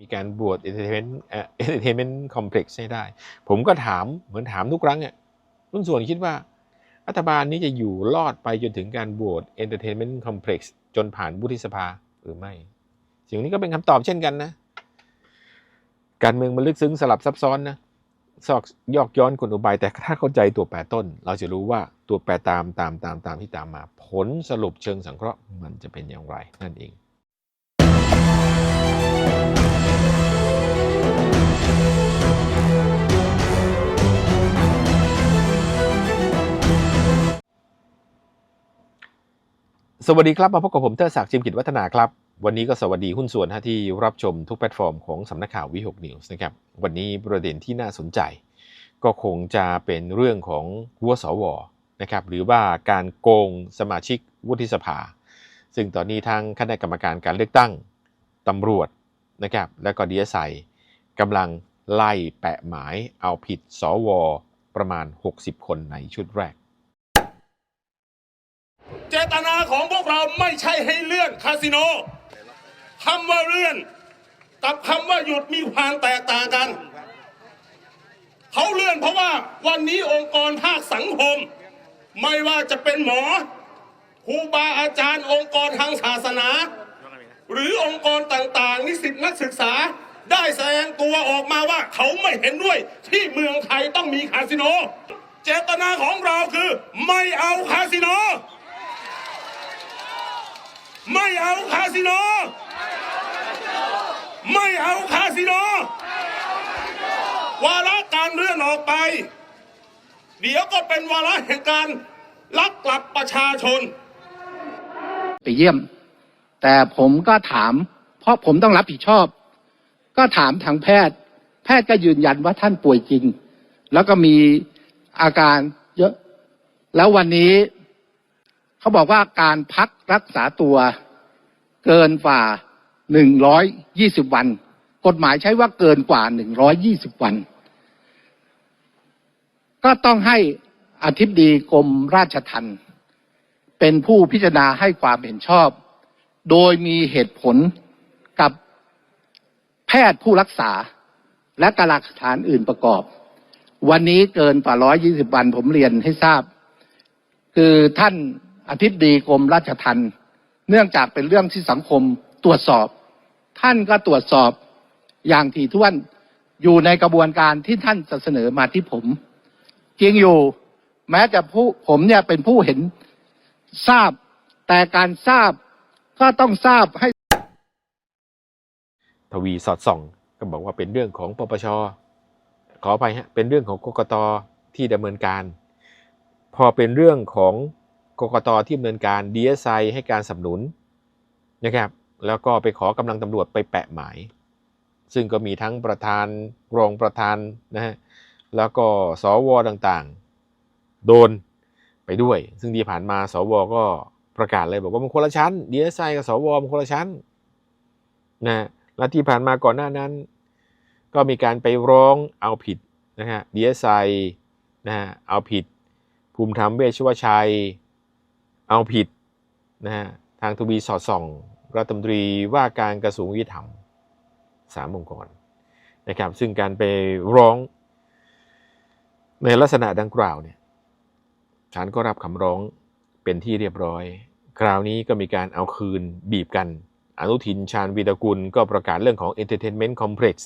มีการบวช entertainment เอ่อ entertainment complex ให้ได้ ผมก็ถามเหมือนถามทุกครั้งอะรุ่นส่วนคิดว่ารัฐบาลนี้จะอยู่รอดไปจนถึงการบวช entertainment complex จนผ่านวุฒิสภาหรือไม่ สิ่งนี้ก็เป็นคำตอบเช่นกันนะ การเมืองมันลึกซึ้งสลับซับซ้อนนะซอกยอกย้อนกลอุบาย แต่ถ้าเข้าใจตัวแปรต้น เราจะรู้ว่าตัวแปรตามตามตามตามที่ตามมา ผลสรุปเชิงสังเคราะห์มันจะเป็นอย่างไร นั่นเอง สวัสดีครับ มาพบกับผมเตอร์ศักดิ์จิมกิจวัฒนาครับ วันนี้ก็สวัสดีหุ้นส่วนที่รับชมทุกแพลตฟอร์มของสำนักข่าววิหกนิวส์นะครับ วันนี้ประเด็นที่น่าสนใจ ก็คงจะเป็นเรื่องของวัวสวนะครับหรือว่าการโกงสมาชิกวุฒิสภา ซึ่งตอนนี้ทางคณะกรรมการการเลือกตั้งตำรวจนะครับและก็ดีเอสไอกำลังไล่แปะหมายเอาผิดสวประมาณ 60 คนในชุดแรก เจตนา ของพวกเราไม่ใช่ให้เลื่อนคาสิโนคำว่าเลื่อน กับคำว่าหยุดมีความแตกต่างกัน เขาเลื่อนเพราะว่าวันนี้องค์กรภาคสังคม ไม่ว่าจะเป็นหมอครูบาอาจารย์ องค์กรทางศาสนา หรือองค์กรต่างๆ นิสิตนักศึกษาได้แสดงตัวออกมาว่าเขาไม่เห็นด้วยที่เมืองไทยต้องมีคาสิโน เจตนาของเราคือไม่เอาคาสิโน ไม่เอาคาสิโน ไม่เอาคาสิโน วาระการเลื่อนออกไป เดี๋ยวก็เป็นวาระแห่งการลักกลับประชาชน ไปเยี่ยม แต่ผมก็ถาม เพราะผมต้องรับผิดชอบ ก็ถามทางแพทย์ แพทย์ก็ยืนยันว่าท่านป่วยจริง แล้วก็มีอาการเยอะ แล้ววันนี้ เขาบอกว่าการพักรักษาตัวเกินกว่าหนึ่งร้อยยี่สิบวัน กฎหมายใช้ว่าเกินกว่าหนึ่งร้อยยี่สิบวัน ก็ต้องให้อธิบดีกรมราชทัณฑ์เป็นผู้พิจารณาให้ความเห็นชอบ โดยมีเหตุผลกับแพทย์ผู้รักษาและกหลักฐานอื่นประกอบ วันนี้เกินกว่า120วันผมเรียนให้ทราบ คือท่าน อธิบดีกรมราชทัณฑ์เนื่องจากเป็นเรื่องที่สังคมตรวจสอบ ท่านก็ตรวจสอบอย่างถี่ถ้วนอยู่ในกระบวนการที่ท่านจะเสนอมาที่ผม จริงอยู่ แม้จะผู้ผมเนี่ยเป็นผู้เห็นทราบ แต่การทราบก็ต้องทราบให้ ทวีสอดส่อง ก็บอกว่าเป็นเรื่องของปปชขออภัยฮะเป็นเรื่องของกกตที่ดำเนินการ พอเป็นเรื่องของ กกตที่ดำเนินการดีเอสไอให้การสนับสนุนนะครับ แล้วก็ไปขอกำลังตำรวจไปแปะหมาย ซึ่งก็มีทั้งประธานรองประธานนะฮะแล้วก็สวต่างๆ โดนไปด้วย ซึ่งที่ผ่านมาสวก็ประกาศเลยบอกว่ามันคนละชั้นดีเอสไอกับสวมันคนละชั้นนะฮะและที่ผ่านมาก่อนหน้านั้น ก็มีการไปร้องเอาผิดนะฮะดีเอสไอนะฮะเอาผิดภูมิธรรมเวชวชัย เอาผิดนะฮะทางทวีสอดส่อง รัฐมนตรีว่าการกระทรวงยุติธรรมสามองค์กรนะครับ ซึ่งการไปร้องในลักษณะดังกล่าวเนี่ยศาลก็รับคำร้องเป็นที่เรียบร้อย คราวนี้ก็มีการเอาคืนบีบกัน อนุทินชาญวีรกุลก็ประกาศเรื่องของ Entertainment Complex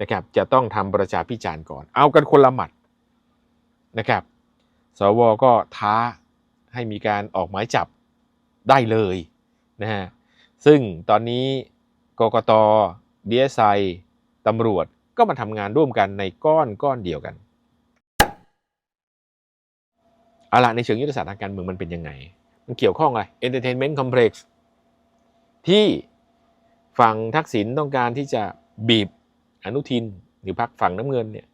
นะครับจะต้องทำประชาพิจารณ์ก่อน เอากันคนละหมัดนะครับ สวก็ท้า ให้มีการออกหมายจับได้เลยนะฮะซึ่งตอนนี้กกตดีเอสไอตำรวจก็มาทำงานร่วมกันในก้อนก้อนเดียวกันเอาละในเชิงยุทธศาสตร์ทางการเมืองมันเป็นยังไง มันเกี่ยวข้องอะไร Entertainment Complex ที่ฝั่งทักษิณต้องการที่จะบีบอนุทินหรือพรรคฝั่งน้ำเงินเนี่ย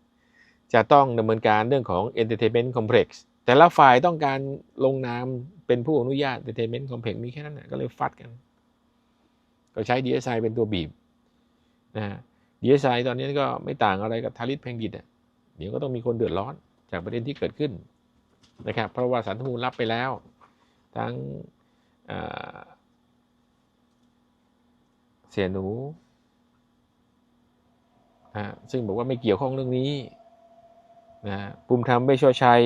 จะต้องดำเนินการเรื่องของ Entertainment Complex แต่ละฝ่ายต้องการลงนามเป็นผู้อนุญาต Entertainment Complex มีแค่นั้นนะก็เลยฟัดกัน ก็ใช้ DSI เป็นตัวบีบนะฮะ DSI ตอนนี้ก็ไม่ต่างอะไรกับทาริสแพงดิตอะเดี๋ยวก็ต้องมีคนเดือดร้อนจากประเด็นที่เกิดขึ้นนะครับเพราะว่าสารธรรมนูญรับไปแล้ว ทั้งเสียหนูฮะซึ่งบอกว่าไม่เกี่ยวข้องเรื่องนี้นะภูมิธรรมเวชโชชัย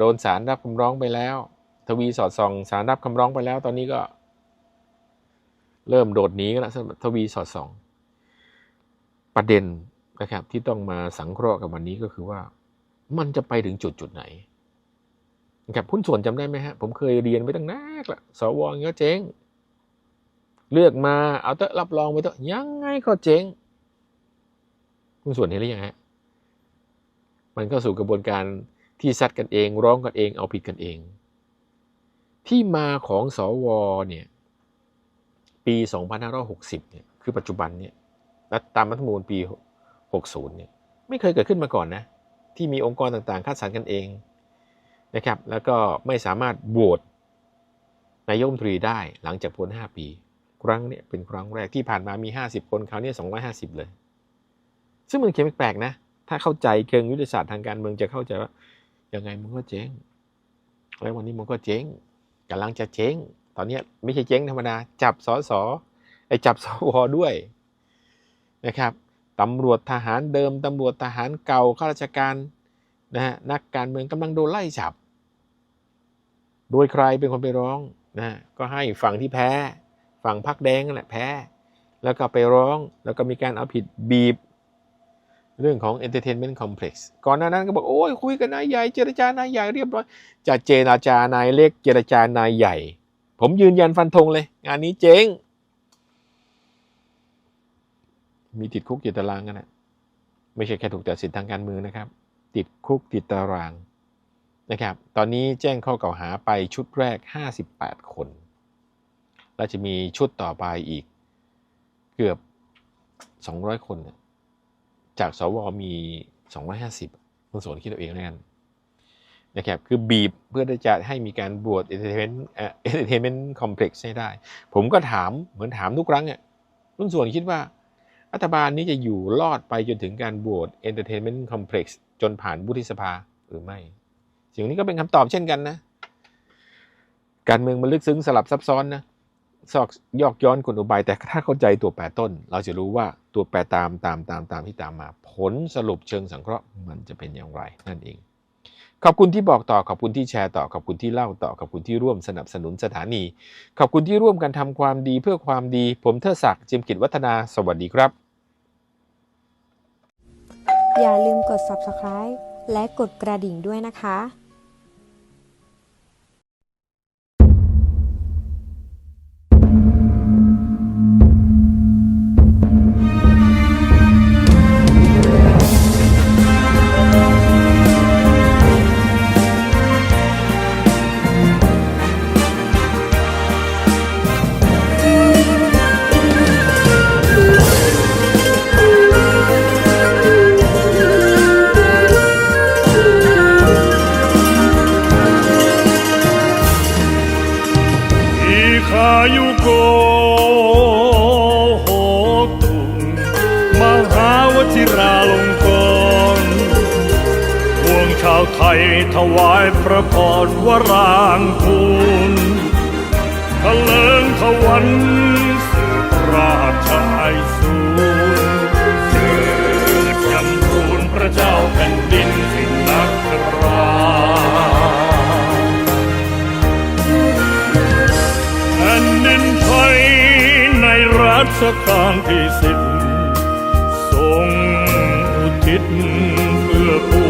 โดนสารรับคำร้องไปแล้ว ทวีสอดส่องสารรับคำร้องไปแล้ว ตอนนี้ก็ เริ่มโดดหนีกันแล้วทวีสอดส่อง ประเด็นนะครับ ที่ต้องมาสังเคราะห์กับวันนี้ก็คือว่า มันจะไปถึงจุดจุดไหนนะครับหุ้นส่วนจำได้ไหมฮะผมเคยเรียนไว้ตั้งนานละสวองเงี้ยเจ๊งเลือกมาเอาเตอะรับรองไปเตอะยังไงก็เจ๊งหุ้นส่วนเห็นหรือยังฮะมันก็สู่กระบวนการ ที่ซัดกันเองร้องกันเองเอาผิดกันเอง ที่มาของสวเนี่ยปี 2560เนี่ยคือปัจจุบันเนี่ยรัฐตามรัฐธรรมนูญปี 60เนี่ยไม่เคยเกิดขึ้นมาก่อนนะที่มีองค์กรต่างๆคัดสรรกันเองนะครับแล้วก็ไม่สามารถโหวตนายกรัฐมนตรีได้หลังจากพ้น 5 ปี ครั้งเนี่ยเป็นครั้งแรกที่ผ่านมามี 50 คนคราวนี้250 เลย ซึ่งมันเขียนแปลกนะ ถ้าเข้าใจเชิงยุทธศาสตร์ทางการเมืองจะเข้าใจว่า ยังไงมันก็เจ๊งแล้ววันนี้มันก็เจ๊งกำลังจะเจ๊งตอนนี้ไม่ใช่เจ๊งธรรมดาจับสอสอไอ้จับสวด้วยนะครับตำรวจทหารเดิมตำรวจทหารเก่าข้าราชการนะฮะนักการเมืองกำลังโดนไล่จับ โดยใครเป็นคนไปร้องนะฮะก็ให้ฝั่งที่แพ้ ฝั่งพักแดงนั่นแหละแพ้ แล้วก็ไปร้องแล้วก็มีการเอาผิดบีบ เรื่องของ entertainment complex ก่อนหน้านั้นก็บอก โอ้ยคุยกันนายใหญ่เจรจานายใหญ่เรียบร้อย จะเจรจานายเล็กเจรจานายใหญ่ ผมยืนยันฟันธงเลย งานนี้เจ๊ง มีติดคุกติดตารางกันนะไม่ใช่แค่ถูกตัดสินทางการเมืองนะครับ ติดคุกติดตารางนะครับ ตอนนี้แจ้งข้อกล่าวหาไปชุดแรก 58 คน แล้วจะมีชุดต่อไปอีกเกือบ 200 คนนะ จากสวมี 250คุณสวนคิดเอาเองแล้วกันนะครับคือบีบเพื่อที่จะให้มีการบวช entertainment เอ่อ entertainment complex ให้ได้ ผมก็ถามเหมือนถามทุกครั้งอะคุณส่วนคิดว่ารัฐบาลนี้จะอยู่รอดไปจนถึงการบวช entertainment complex จนผ่านวุฒิสภาหรือไม่ สิ่งนี้ก็เป็นคำตอบเช่นกันนะ การเมืองมันลึกซึ้งสลับซับซ้อนนะ ซอกยอกย้อนกลอุบาย แต่ถ้าเข้าใจตัวแปรต้น เราจะรู้ว่าตัวแปรตามตามตามตามที่ตามมา ผลสรุปเชิงสังเคราะห์มันจะเป็นอย่างไรนั่นเอง ขอบคุณที่บอกต่อขอบคุณที่แชร์ต่อขอบคุณที่เล่าต่อขอบคุณที่ร่วมสนับสนุนสถานี ขอบคุณที่ร่วมกันทำความดีเพื่อความดี ผมเทดศักดิ์จิมกิจวัฒนา สวัสดีครับ อย่าลืมกด subscribe และกดกระดิ่งด้วยนะคะ ชาวไทยถวายพระพรวรางคูณทะเลิงทวันสืบราชไอสูรเจิดจำทูลพระเจ้าแผ่นดินสิงนักราแผ่นดินไทยในรัชกาลที่สิบทรงอุทิศเพื่อปวงประชา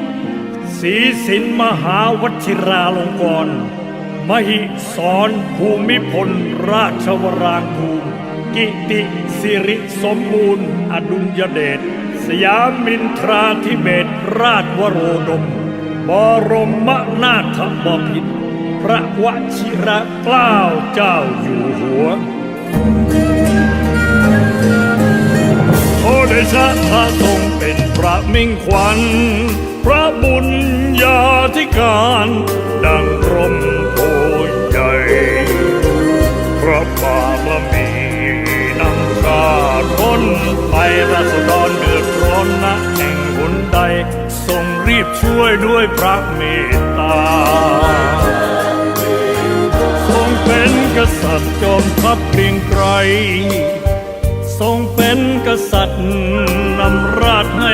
ศีสินมหาวชิราลงกรณ์มหิสรภูมิพลราชวรางคูลกิติสิริสมบูรณ์ อดุลยเดชสยามินทราธิเบศรราชวโรดม บรมนาถบพิตรพระวชิระเกล้าเจ้าอยู่หัวโอเดชะพระทรงเป็นพระมิ่งขวัญ พระบุญญาธิการดังรมโพใหญ่พระบารมีนำชาล้นไปราษฎรเดือดร้อนนะแห่งหนใดทรงรีบช่วยด้วยพระเมตตา ทรงเป็นกษัตริย์จอมทัพเกรียงไกรทรงเป็นกษัตริย์นำราชให้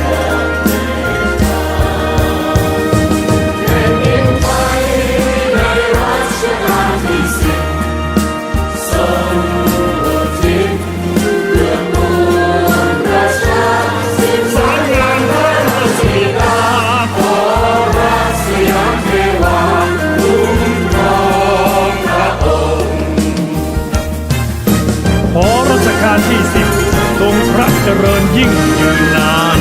การที่สิบทรงพระเจริญยิ่งยืนนาน